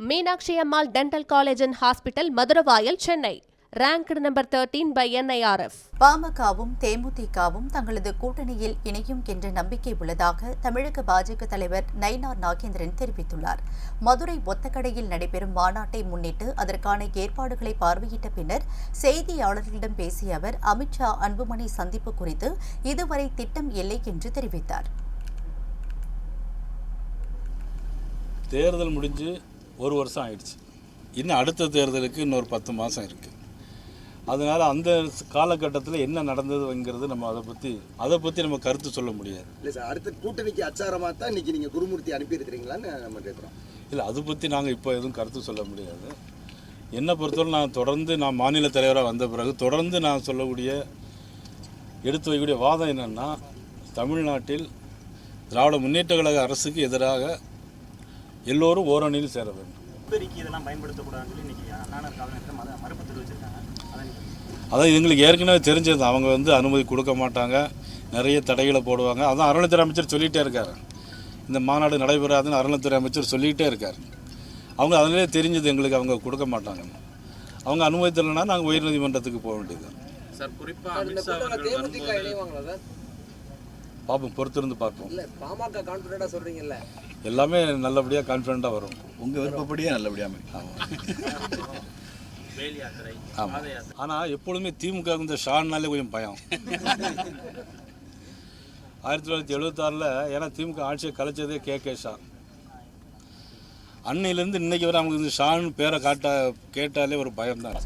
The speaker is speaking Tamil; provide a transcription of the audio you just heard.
Meenakshi Ammal dental college and hospital Maduravoyal Chennai. Ranked number 13 by NIRF. பாமகவும் தேமுதிகவும் தங்களது கூட்டணியில் இணையும் என்ற நம்பிக்கை உள்ளதாக தமிழக பாஜக தலைவர் நயினார் நாகேந்திரன் தெரிவித்துள்ளார். மதுரை ஒத்தக்கடையில் நடைபெறும் மாநாட்டை முன்னிட்டு அதற்கான ஏற்பாடுகளை பார்வையிட்ட பின்னர் செய்தியாளர்களிடம் பேசிய அவர் அமித்ஷா அன்புமணி சந்திப்பு குறித்து இதுவரை திட்டம் இல்லை என்று தெரிவித்தார். தேர்தல் முடிஞ்சு ஒரு வருஷம் ஆயிடுச்சு. இன்னும் அடுத்த தேர்தலுக்கு இன்னொரு பத்து மாதம் இருக்குது அதனால் அந்த காலகட்டத்தில் என்ன நடந்ததுங்கிறது நம்ம அதை பற்றி அதை பற்றி நம்ம கருத்து சொல்ல முடியாது. இல்லை சார் அடுத்த கூட்டணிக்கு அச்சாரமாக தான் இன்னைக்கு நீங்கள் குருமூர்த்தி அனுப்பியிருக்கிறீங்களான்னு நம்ம கேட்குறோம் இல்லை அதை பற்றி நாங்கள் இப்போ எதுவும் கருத்து சொல்ல முடியாது. என்னை பொறுத்தவரை நான் தொடர்ந்து நான் மாநில தலைவராக வந்த பிறகு தொடர்ந்து நான் சொல்லக்கூடிய எடுத்து வைக்கக்கூடிய வாதம் என்னென்னா தமிழ்நாட்டில் திராவிட முன்னேற்ற கழக அரசுக்கு எதிராக எல்லோரும் ஓரணியில் சேர வேண்டும். அதான் எங்களுக்கு ஏற்கனவே தெரிஞ்சது. அவங்க வந்து அனுமதி கொடுக்க மாட்டாங்க. நிறைய தடைகளை போடுவாங்க. அதான் அறநிலைத்துறை அமைச்சர் சொல்லிகிட்டே இருக்காரு. இந்த மாநாடு நடைபெறாதுன்னு அறநிலைத்துறை அமைச்சர் சொல்லிகிட்டே இருக்கார். அவங்க அதிலே தெரிஞ்சது எங்களுக்கு அவங்க கொடுக்க மாட்டாங்க. அவங்க அனுமதி தரலைன்னா நாங்கள் உயர்நீதிமன்றத்துக்கு போக வேண்டியது. சார் குறிப்பா அமித்ஷா அவர்கள் வரும்போது இணைவாங்களா சார் பார்ப்போம் பொறுத்திருந்து பார்ப்போம் இல்ல பாமக கான்பிடண்டா சொல்றீங்கல்ல. எல்லாமே நல்லபடியாக கான்ஃபிடண்ட்டாக வரும். உங்கள் விருப்பப்படியே யாத்திரை ஆமாம் ஆனால் எப்பொழுதுமே திமுக இந்த ஷான்னாலே கொஞ்சம் பயம். ஆயிரத்தி தொள்ளாயிரத்தி எழுபத்தாறில் ஏன்னா திமுக ஆட்சியை கலைச்சதே கே. கே. ஷா. அன்னையிலேருந்து இன்னைக்கு வரை அவங்களுக்கு இந்த ஷான் பேரை காட்ட கேட்டாலே ஒரு பயம்தான்.